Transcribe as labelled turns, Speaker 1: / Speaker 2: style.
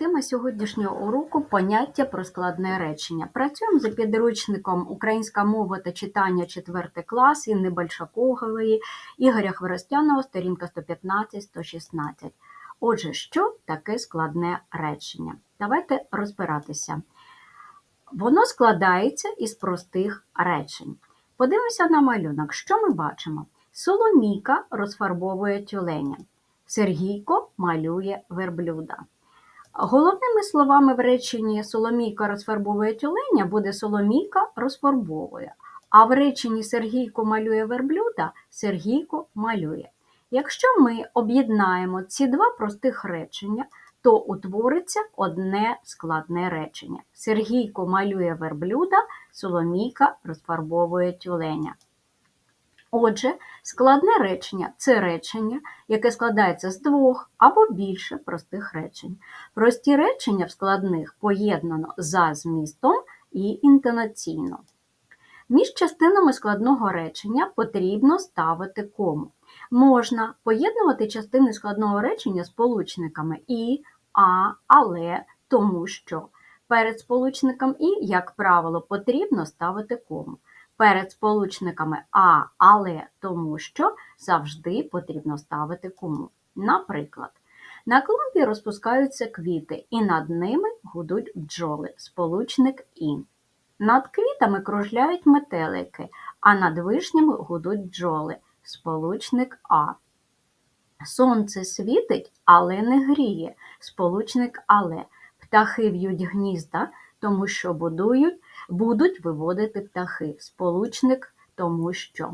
Speaker 1: Тема сьогоднішнього уроку поняття про складне речення. Працюємо за підручником Українська мова та читання 4 клас Інни Большакової, Ігоря Хворостяного, сторінка 115-116. Отже, що таке складне речення? Давайте розбиратися. Воно складається із простих речень. Подивимося на малюнок. Що ми бачимо? Соломійка розфарбовує тюленя. Сергійко малює верблюда. Головними словами в реченні Соломійка розфарбовує тюленя буде Соломійка розфарбовує. А в реченні Сергійко малює верблюда Сергійко малює. Якщо ми об'єднаємо ці два простих речення, то утвориться одне складне речення. Сергійко малює верблюда, Соломійка розфарбовує тюленя. Отже, складне речення це речення, яке складається з двох або більше простих речень. Прості речення в складних поєднано за змістом і інтонаційно. Між частинами складного речення потрібно ставити кому. Можна поєднувати частини складного речення сполучниками і, а, але, тому що. Перед сполучником і, як правило, потрібно ставити кому. Перед сполучниками а, але, тому що завжди потрібно ставити кому. Наприклад, на клумбі розпускаються квіти, і над ними гудуть бджоли, сполучник і. Над квітами кружляють метелики, а над вишнями гудуть бджоли, сполучник А. Сонце світить, але не гріє, сполучник але. Птахи в'ють гнізда, тому що будують, будуть виводити птахи, сполучник тому що.